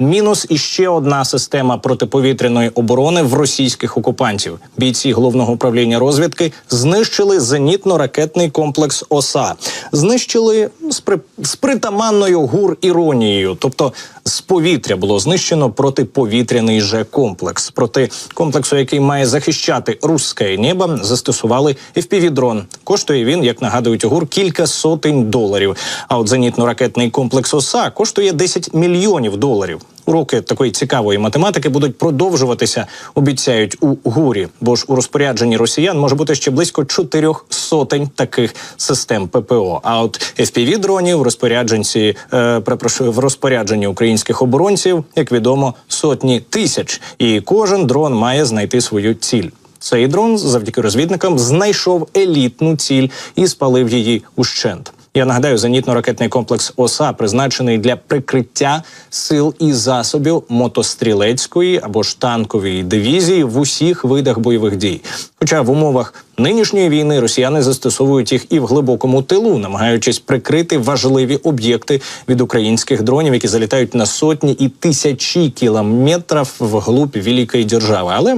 Мінус іще одна система протиповітряної оборони в російських окупантів. Бійці головного управління розвідки знищили зенітно-ракетний комплекс ОСА. Знищили з, при... з притаманною гур іронією, тобто з повітря було знищено протиповітряний же комплекс. Проти комплексу, який має захищати русське небо, застосували FPV-дрон. Коштує він, як нагадують ОГУР, кілька сотень доларів. А от зенітно-ракетний комплекс ОСА коштує 10 мільйонів доларів. Уроки такої цікавої математики будуть продовжуватися, обіцяють у гурі. Бо ж у розпорядженні росіян може бути ще близько чотирьох сотень таких систем ППО. А от fpv дронів в розпорядженці е, в розпорядженні українських оборонців, як відомо, сотні тисяч, і кожен дрон має знайти свою ціль. Цей дрон завдяки розвідникам знайшов елітну ціль і спалив її ущент. Я нагадаю, зенітно-ракетний комплекс ОСА призначений для прикриття сил і засобів мотострілецької або ж танкової дивізії в усіх видах бойових дій. Хоча в умовах нинішньої війни росіяни застосовують їх і в глибокому тилу, намагаючись прикрити важливі об'єкти від українських дронів, які залітають на сотні і тисячі кілометрів вглуб великої держави. Але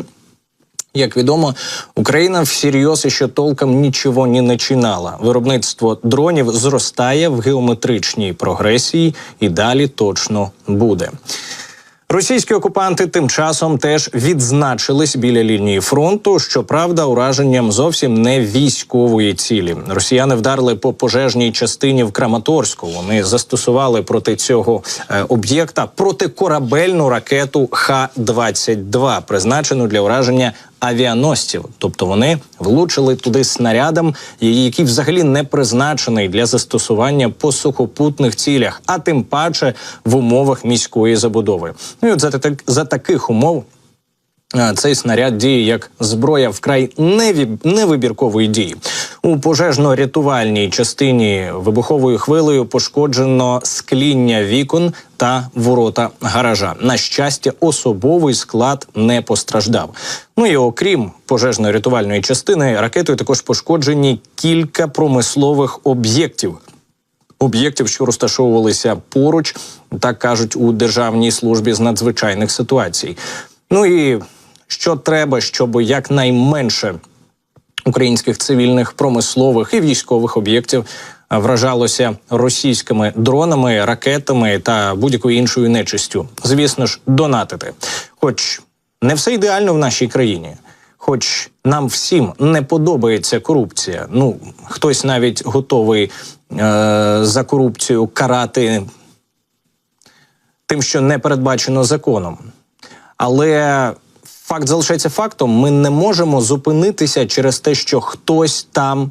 як відомо, Україна всерйоз ще толком нічого не починала. Виробництво дронів зростає в геометричній прогресії і далі точно буде. Російські окупанти тим часом теж відзначились біля лінії фронту. Щоправда, ураженням зовсім не військової цілі. Росіяни вдарили по пожежній частині в Краматорську. Вони застосували проти цього е, об'єкта протикорабельну ракету Х-22, призначену для ураження авіаносців, тобто вони влучили туди снарядом, який взагалі не призначений для застосування по сухопутних цілях, а тим паче в умовах міської забудови. Ну і от за, так- за таких умов. Цей снаряд діє як зброя вкрай невибіркової дії. У пожежно-рятувальній частині вибуховою хвилею пошкоджено скління вікон та ворота гаража. На щастя, особовий склад не постраждав. Ну і окрім пожежно-рятувальної частини, ракетою також пошкоджені кілька промислових об'єктів об'єктів, що розташовувалися поруч, так кажуть у Державній службі з надзвичайних ситуацій. Ну і що треба, щоб якнайменше українських цивільних, промислових і військових об'єктів вражалося російськими дронами, ракетами та будь-якою іншою нечистю. Звісно ж, донатити. Хоч не все ідеально в нашій країні. Хоч нам всім не подобається корупція. Ну хтось навіть готовий е- за корупцію карати тим, що не передбачено законом. Але факт залишається фактом: ми не можемо зупинитися через те, що хтось там,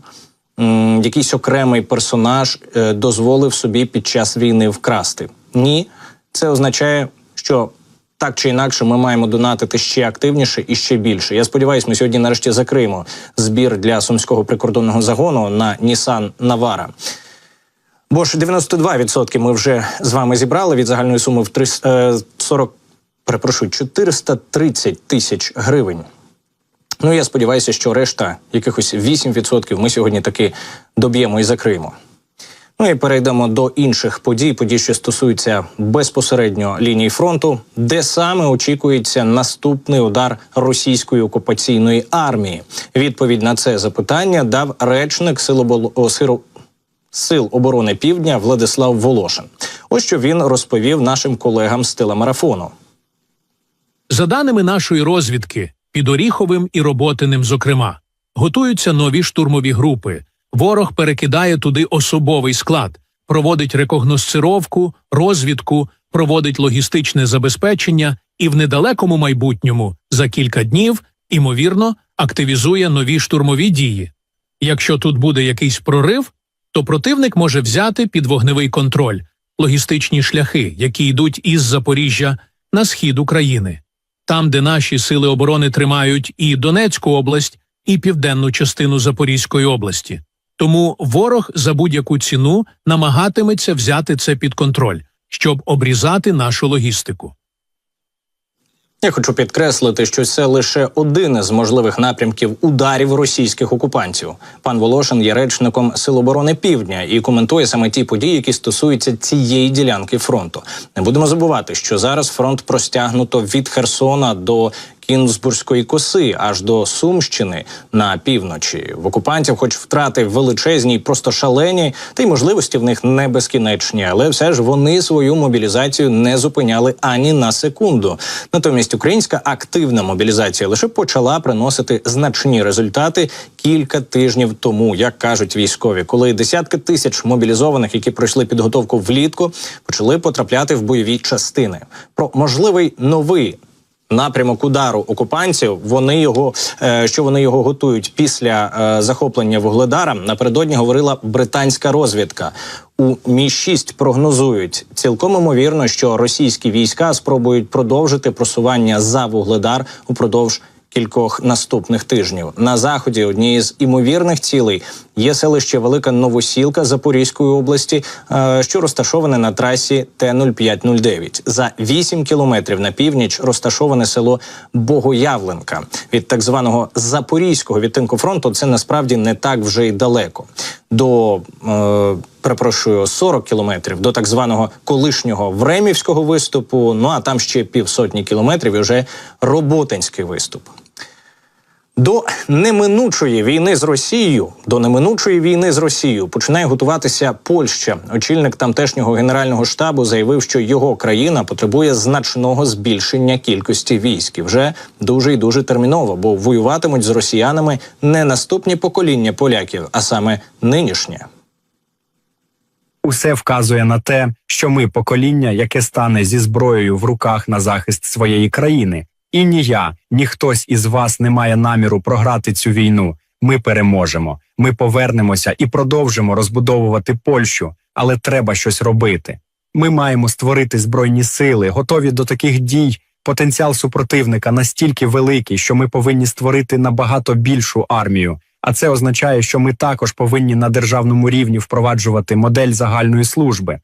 якийсь окремий персонаж, е, дозволив собі під час війни вкрасти. Ні, це означає, що. Так чи інакше, ми маємо донатити ще активніше і ще більше. Я сподіваюся, ми сьогодні нарешті закриємо збір для сумського прикордонного загону на Nissan Navara. Бо ж 92% ми вже з вами зібрали від загальної суми в 300, е, 40, перепрошую, 430 тисяч гривень. Ну я сподіваюся, що решта, якихось 8% ми сьогодні таки доб'ємо і закриємо. Ну і перейдемо до інших подій, подій, що стосуються безпосередньо лінії фронту, де саме очікується наступний удар російської окупаційної армії. Відповідь на це запитання дав речник Сил, оборони Півдня Владислав Волошин. Ось що він розповів нашим колегам з телемарафону. За даними нашої розвідки, під Оріховим і Роботиним, зокрема, готуються нові штурмові групи. Ворог перекидає туди особовий склад, проводить рекогносцировку, розвідку, проводить логістичне забезпечення і в недалекому майбутньому за кілька днів, імовірно, активізує нові штурмові дії. Якщо тут буде якийсь прорив, то противник може взяти під вогневий контроль логістичні шляхи, які йдуть із Запоріжжя на схід України там, де наші сили оборони тримають і Донецьку область, і південну частину Запорізької області. Тому ворог за будь-яку ціну намагатиметься взяти це під контроль, щоб обрізати нашу логістику. Я хочу підкреслити, що це лише один із можливих напрямків ударів російських окупантів. Пан Волошин є речником Сил оборони Півдня і коментує саме ті події, які стосуються цієї ділянки фронту. Не будемо забувати, що зараз фронт простягнуто від Херсона до Кінзбурзької коси аж до Сумщини на півночі. В окупантів, хоч втрати величезні, й просто шалені, та й можливості в них не безкінечні, але все ж вони свою мобілізацію не зупиняли ані на секунду. Натомість українська активна мобілізація лише почала приносити значні результати кілька тижнів тому, як кажуть військові, коли десятки тисяч мобілізованих, які пройшли підготовку влітку, почали потрапляти в бойові частини. Про можливий новий напрямок удару окупантів. Вони його е, що вони його готують після е, захоплення вугледара. Напередодні говорила британська розвідка. У мі 6 прогнозують цілком імовірно, що російські війська спробують продовжити просування за вугледар упродовж кількох наступних тижнів. На заході однією з імовірних цілей є селище Велика Новосілка Запорізької області, е, що розташоване на трасі Т-0509. За 8 кілометрів на північ розташоване село Богоявленка. Від так званого запорізького відтинку фронту це насправді не так вже й далеко. До е, перепрошую 40 кілометрів до так званого колишнього Времівського виступу. Ну а там ще півсотні кілометрів і вже роботинський виступ. До неминучої війни з Росією до неминучої війни з Росією починає готуватися Польща. Очільник тамтешнього генерального штабу заявив, що його країна потребує значного збільшення кількості військ. І вже дуже і дуже терміново, бо воюватимуть з росіянами не наступні покоління поляків, а саме нинішнє. Усе вказує на те, що ми покоління, яке стане зі зброєю в руках на захист своєї країни. І ні я, ні хтось із вас не має наміру програти цю війну. Ми переможемо. Ми повернемося і продовжимо розбудовувати Польщу, але треба щось робити. Ми маємо створити збройні сили, готові до таких дій. Потенціал супротивника настільки великий, що ми повинні створити набагато більшу армію. А це означає, що ми також повинні на державному рівні впроваджувати модель загальної служби.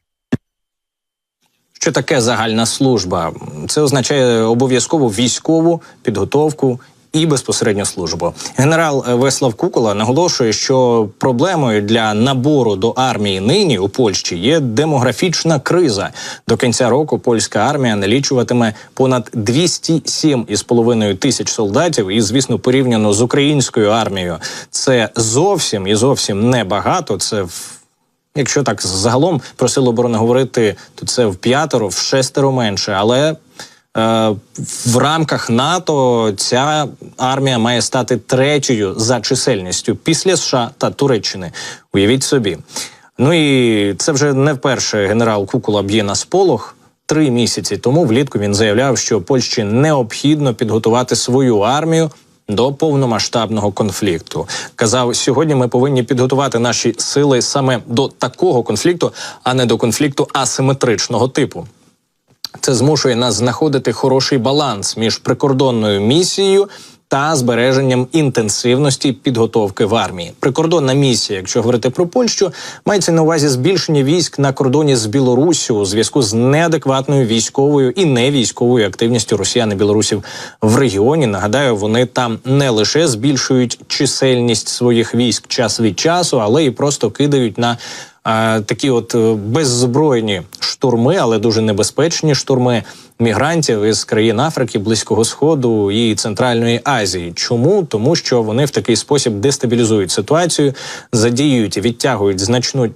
Що таке загальна служба? Це означає обов'язкову військову підготовку і безпосередньо службу. Генерал е, Веслав Кукола наголошує, що проблемою для набору до армії нині у Польщі є демографічна криза. До кінця року польська армія налічуватиме понад 207,5 тисяч солдатів. І, звісно, порівняно з українською армією, це зовсім і зовсім небагато. Це в Якщо так загалом про силу оборони говорити, то це в п'ятеро, в шестеро менше. Але е, в рамках НАТО ця армія має стати третьою за чисельністю після США та Туреччини. Уявіть собі. Ну і це вже не вперше генерал Кукула б'є на сполох. Три місяці тому влітку він заявляв, що Польщі необхідно підготувати свою армію до повномасштабного конфлікту. Казав, сьогодні ми повинні підготувати наші сили саме до такого конфлікту, а не до конфлікту асиметричного типу. Це змушує нас знаходити хороший баланс між прикордонною місією та збереженням інтенсивності підготовки в армії. Прикордонна місія, якщо говорити про Польщу, мається на увазі збільшення військ на кордоні з Білоруссю у зв'язку з неадекватною військовою і невійськовою активністю росіян і білорусів в регіоні. Нагадаю, вони там не лише збільшують чисельність своїх військ час від часу, але і просто кидають на такі от е, беззбройні штурми, але дуже небезпечні штурми мігрантів із країн Африки, Близького Сходу і Центральної Азії. Чому? Тому що вони в такий спосіб дестабілізують ситуацію, задіюють і відтягують значну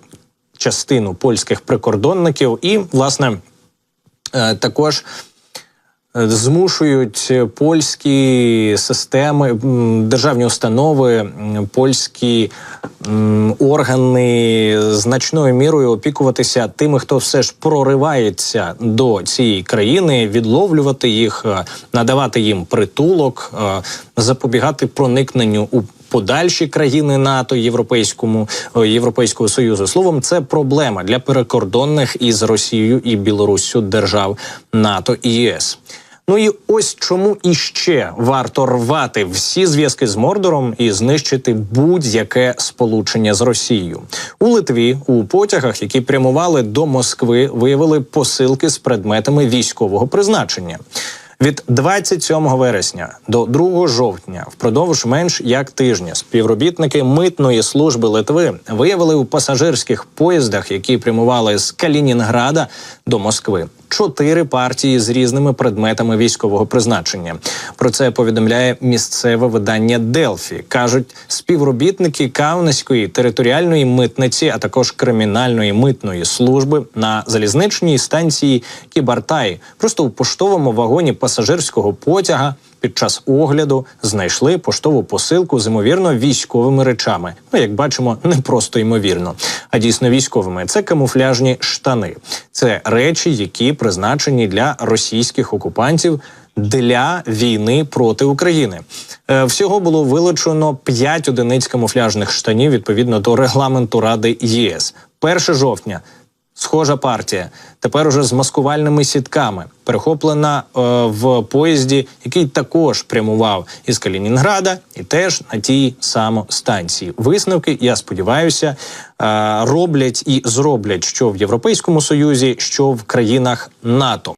частину польських прикордонників, і власне е, також. Змушують польські системи, державні установи, польські органи значною мірою опікуватися тими, хто все ж проривається до цієї країни, відловлювати їх, е, надавати їм притулок, е, запобігати проникненню у подальші країни НАТО, Європейському е, Європейського союзу. Словом, це проблема для перекордонних із Росією і Білоруссю держав НАТО і ЄС. Ну і ось чому іще варто рвати всі зв'язки з Мордором і знищити будь-яке сполучення з Росією у Литві. У потягах, які прямували до Москви, виявили посилки з предметами військового призначення. Від 27 вересня до 2 жовтня, впродовж менш як тижня, співробітники митної служби Литви виявили у пасажирських поїздах, які прямували з Калінінграда до Москви. Чотири партії з різними предметами військового призначення. Про це повідомляє місцеве видання Делфі. кажуть співробітники Кавнеської територіальної митниці, а також кримінальної митної служби на залізничній станції Кібартай, просто у поштовому вагоні пасажирського потяга. Під час огляду знайшли поштову посилку з ймовірно військовими речами. Ну, як бачимо, не просто ймовірно, а дійсно військовими. Це камуфляжні штани. Це речі, які призначені для російських окупантів для війни проти України. Е, Всього було вилучено 5 одиниць камуфляжних штанів відповідно до регламенту Ради ЄС. 1 жовтня Схожа партія тепер уже з маскувальними сітками, перехоплена е, в поїзді, який також прямував із Калінінграда, і теж на тій самостанції. Висновки, я сподіваюся, е, роблять і зроблять що в Європейському Союзі, що в країнах НАТО.